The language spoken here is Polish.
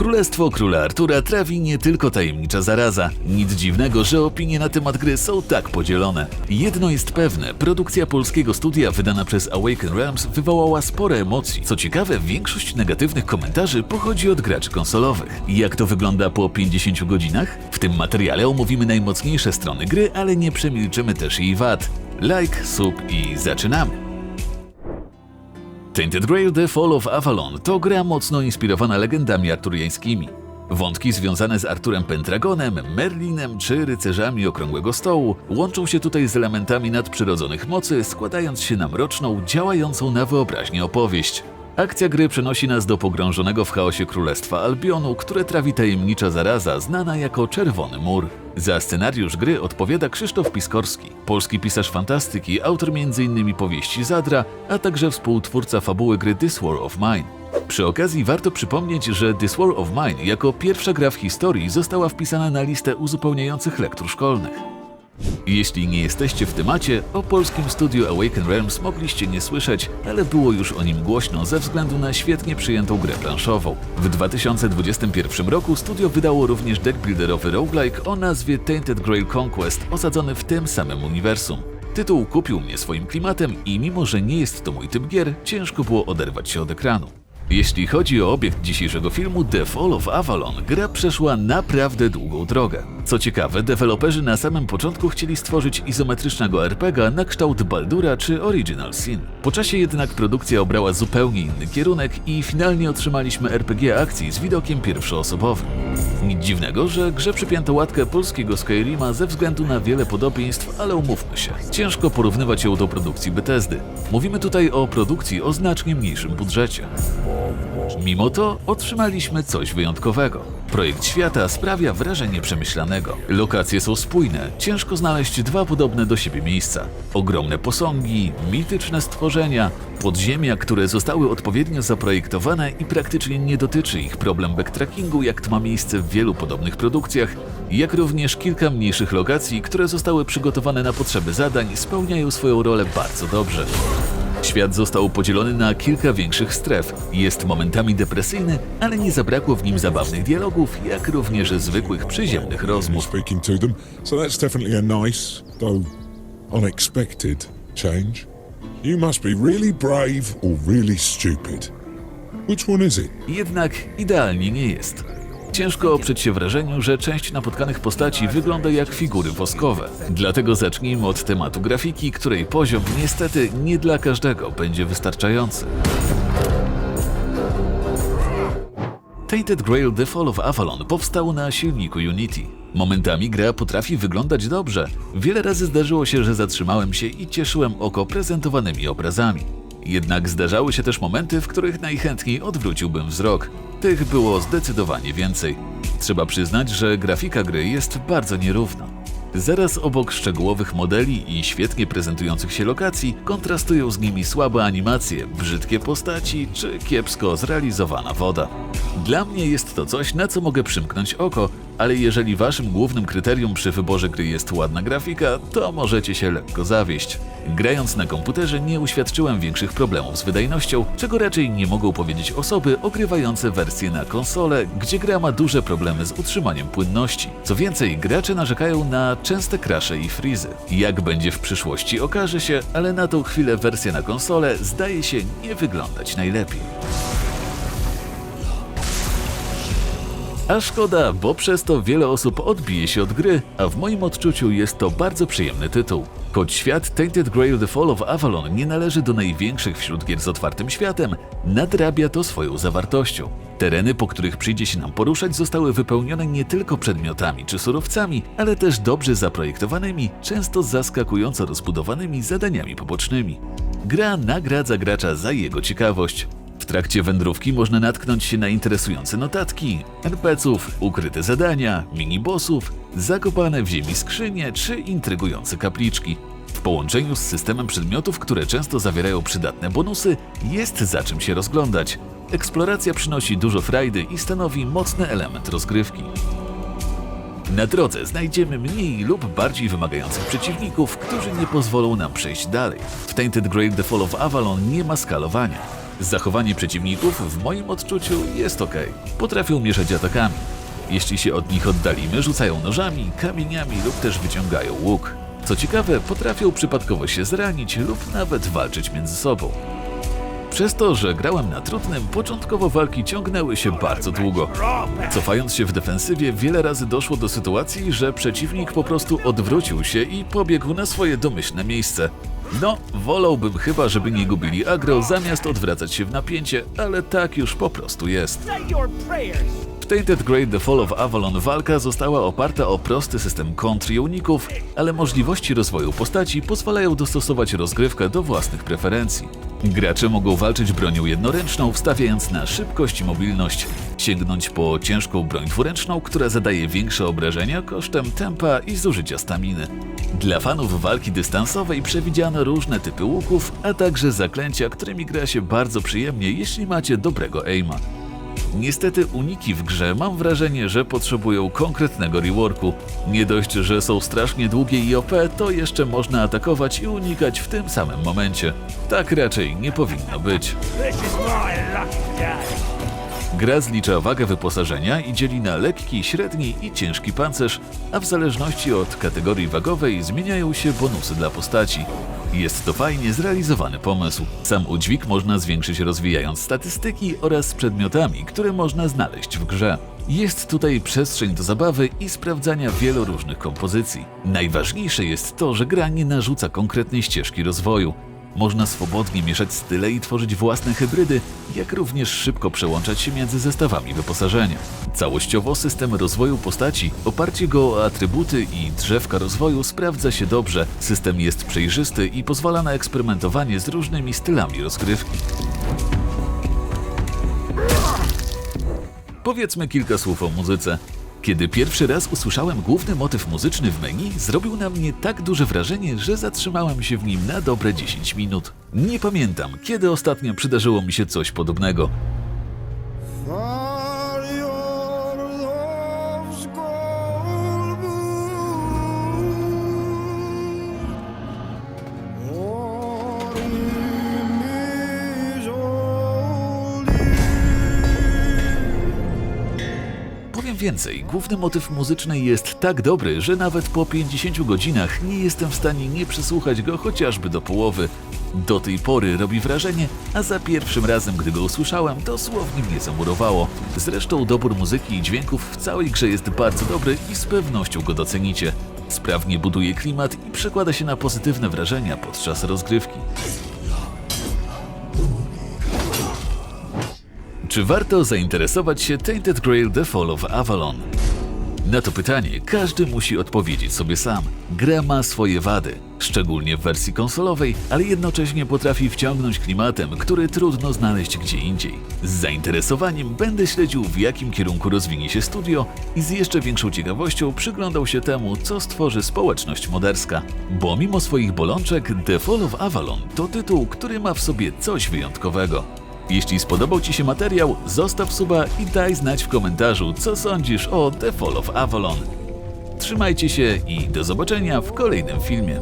Królestwo Króla Artura trawi nie tylko tajemnicza zaraza. Nic dziwnego, że opinie na temat gry są tak podzielone. Jedno jest pewne, produkcja polskiego studia wydana przez Awaken Realms wywołała spore emocji. Co ciekawe, większość negatywnych komentarzy pochodzi od graczy konsolowych. Jak to wygląda po 50 godzinach? W tym materiale omówimy najmocniejsze strony gry, ale nie przemilczymy też jej wad. Like, sub i zaczynamy! Tainted Grail The Fall of Avalon to gra mocno inspirowana legendami arturiańskimi. Wątki związane z Arturem Pendragonem, Merlinem czy rycerzami Okrągłego Stołu łączą się tutaj z elementami nadprzyrodzonych mocy, składając się na mroczną, działającą na wyobraźnię opowieść. Akcja gry przenosi nas do pogrążonego w chaosie królestwa Albionu, które trawi tajemnicza zaraza znana jako Czerwony Mur. Za scenariusz gry odpowiada Krzysztof Piskorski, polski pisarz fantastyki, autor m.in. powieści Zadra, a także współtwórca fabuły gry This War of Mine. Przy okazji warto przypomnieć, że This War of Mine jako pierwsza gra w historii została wpisana na listę uzupełniających lektur szkolnych. Jeśli nie jesteście w temacie, o polskim studiu Awaken Realms mogliście nie słyszeć, ale było już o nim głośno ze względu na świetnie przyjętą grę planszową. W 2021 roku studio wydało również deckbuilderowy roguelike o nazwie Tainted Grail Conquest osadzony w tym samym uniwersum. Tytuł kupił mnie swoim klimatem i mimo, że nie jest to mój typ gier, ciężko było oderwać się od ekranu. Jeśli chodzi o obiekt dzisiejszego filmu The Fall of Avalon, gra przeszła naprawdę długą drogę. Co ciekawe, deweloperzy na samym początku chcieli stworzyć izometrycznego RPG na kształt Baldura czy Original Sin. Po czasie jednak produkcja obrała zupełnie inny kierunek i finalnie otrzymaliśmy RPG akcji z widokiem pierwszoosobowym. Nic dziwnego, że grze przypięto łatkę polskiego Skyrima ze względu na wiele podobieństw, ale umówmy się, ciężko porównywać ją do produkcji Bethesdy. Mówimy tutaj o produkcji o znacznie mniejszym budżecie. Mimo to otrzymaliśmy coś wyjątkowego. Projekt świata sprawia wrażenie przemyślanego. Lokacje są spójne, ciężko znaleźć dwa podobne do siebie miejsca. Ogromne posągi, mityczne stworzenia, podziemia, które zostały odpowiednio zaprojektowane i praktycznie nie dotyczy ich problem backtrackingu, jak to ma miejsce w wielu podobnych produkcjach, jak również kilka mniejszych lokacji, które zostały przygotowane na potrzeby zadań, spełniają swoją rolę bardzo dobrze. Świat został podzielony na kilka większych stref. Jest momentami depresyjny, ale nie zabrakło w nim zabawnych dialogów, jak również zwykłych przyziemnych rozmów. speaking to them. So that's definitely a nice, though unexpected, change. You must be really brave or really stupid. Which one is it? Jednak idealnie nie jest. Ciężko oprzeć się wrażeniu, że część napotkanych postaci wygląda jak figury woskowe. Dlatego zacznijmy od tematu grafiki, której poziom niestety nie dla każdego będzie wystarczający. Tainted Grail The Fall of Avalon powstał na silniku Unity. Momentami gra potrafi wyglądać dobrze. Wiele razy zdarzyło się, że zatrzymałem się i cieszyłem oko prezentowanymi obrazami. Jednak zdarzały się też momenty, w których najchętniej odwróciłbym wzrok. Tych było zdecydowanie więcej. Trzeba przyznać, że grafika gry jest bardzo nierówna. Zaraz obok szczegółowych modeli i świetnie prezentujących się lokacji kontrastują z nimi słabe animacje, brzydkie postaci czy kiepsko zrealizowana woda. Dla mnie jest to coś, na co mogę przymknąć oko, ale jeżeli waszym głównym kryterium przy wyborze gry jest ładna grafika, to możecie się lekko zawieść. Grając na komputerze nie uświadczyłem większych problemów z wydajnością, czego raczej nie mogą powiedzieć osoby ogrywające wersję na konsolę, gdzie gra ma duże problemy z utrzymaniem płynności. Co więcej, gracze narzekają na częste krasze i frizy. Jak będzie w przyszłości okaże się, ale na tą chwilę wersja na konsolę zdaje się nie wyglądać najlepiej. A szkoda, bo przez to wiele osób odbije się od gry, a w moim odczuciu jest to bardzo przyjemny tytuł. Choć świat Tainted Grail The Fall of Avalon nie należy do największych wśród gier z otwartym światem, nadrabia to swoją zawartością. Tereny, po których przyjdzie się nam poruszać, zostały wypełnione nie tylko przedmiotami czy surowcami, ale też dobrze zaprojektowanymi, często zaskakująco rozbudowanymi zadaniami pobocznymi. Gra nagradza gracza za jego ciekawość, trakcie wędrówki można natknąć się na interesujące notatki, NPC-ów, ukryte zadania, minibossów, zakopane w ziemi skrzynie czy intrygujące kapliczki. W połączeniu z systemem przedmiotów, które często zawierają przydatne bonusy, jest za czym się rozglądać. Eksploracja przynosi dużo frajdy i stanowi mocny element rozgrywki. Na drodze znajdziemy mniej lub bardziej wymagających przeciwników, którzy nie pozwolą nam przejść dalej. W Tainted Grail The Fall of Avalon nie ma skalowania. Zachowanie przeciwników w moim odczuciu jest ok. Potrafią mieszać atakami. Jeśli się od nich oddalimy, rzucają nożami, kamieniami lub też wyciągają łuk. Co ciekawe, potrafią przypadkowo się zranić lub nawet walczyć między sobą. Przez to, że grałem na trudnym, początkowo walki ciągnęły się bardzo długo. Cofając się w defensywie, wiele razy doszło do sytuacji, że przeciwnik po prostu odwrócił się i pobiegł na swoje domyślne miejsce. No, wolałbym chyba, żeby nie gubili agro, zamiast odwracać się w napięcie, ale tak już po prostu jest. Tainted Great The Fall of Avalon walka została oparta o prosty system kontr i uników, ale możliwości rozwoju postaci pozwalają dostosować rozgrywkę do własnych preferencji. Gracze mogą walczyć bronią jednoręczną, wstawiając na szybkość i mobilność, sięgnąć po ciężką broń dwuręczną, która zadaje większe obrażenia kosztem tempa i zużycia staminy. Dla fanów walki dystansowej przewidziano różne typy łuków, a także zaklęcia, którymi gra się bardzo przyjemnie, jeśli macie dobrego aima. Niestety uniki w grze mam wrażenie, że potrzebują konkretnego reworku. Nie dość, że są strasznie długie i OP, to jeszcze można atakować i unikać w tym samym momencie. Tak raczej nie powinno być. Gra zlicza wagę wyposażenia i dzieli na lekki, średni i ciężki pancerz, a w zależności od kategorii wagowej zmieniają się bonusy dla postaci. Jest to fajnie zrealizowany pomysł. Sam udźwig można zwiększyć rozwijając statystyki oraz przedmiotami, które można znaleźć w grze. Jest tutaj przestrzeń do zabawy i sprawdzania wielu różnych kompozycji. Najważniejsze jest to, że gra nie narzuca konkretnej ścieżki rozwoju. Można swobodnie mieszać style i tworzyć własne hybrydy, jak również szybko przełączać się między zestawami wyposażenia. Całościowo system rozwoju postaci, oparcie go o atrybuty i drzewka rozwoju sprawdza się dobrze, system jest przejrzysty i pozwala na eksperymentowanie z różnymi stylami rozgrywki. Powiedzmy kilka słów o muzyce. Kiedy pierwszy raz usłyszałem główny motyw muzyczny w menu, zrobił na mnie tak duże wrażenie, że zatrzymałem się w nim na dobre 10 minut. Nie pamiętam, kiedy ostatnio przydarzyło mi się coś podobnego. Więcej, główny motyw muzyczny jest tak dobry, że nawet po 50 godzinach nie jestem w stanie nie przesłuchać go chociażby do połowy. Do tej pory robi wrażenie, a za pierwszym razem, gdy go usłyszałem, dosłownie mnie zamurowało. Zresztą dobór muzyki i dźwięków w całej grze jest bardzo dobry i z pewnością go docenicie. Sprawnie buduje klimat i przekłada się na pozytywne wrażenia podczas rozgrywki. Czy warto zainteresować się Tainted Grail The Fall of Avalon? Na to pytanie każdy musi odpowiedzieć sobie sam. Gra ma swoje wady, szczególnie w wersji konsolowej, ale jednocześnie potrafi wciągnąć klimatem, który trudno znaleźć gdzie indziej. Z zainteresowaniem będę śledził w jakim kierunku rozwinie się studio i z jeszcze większą ciekawością przyglądał się temu, co stworzy społeczność moderska. Bo mimo swoich bolączek, The Fall of Avalon to tytuł, który ma w sobie coś wyjątkowego. Jeśli spodobał Ci się materiał, zostaw suba i daj znać w komentarzu, co sądzisz o The Fall of Avalon. Trzymajcie się i do zobaczenia w kolejnym filmie.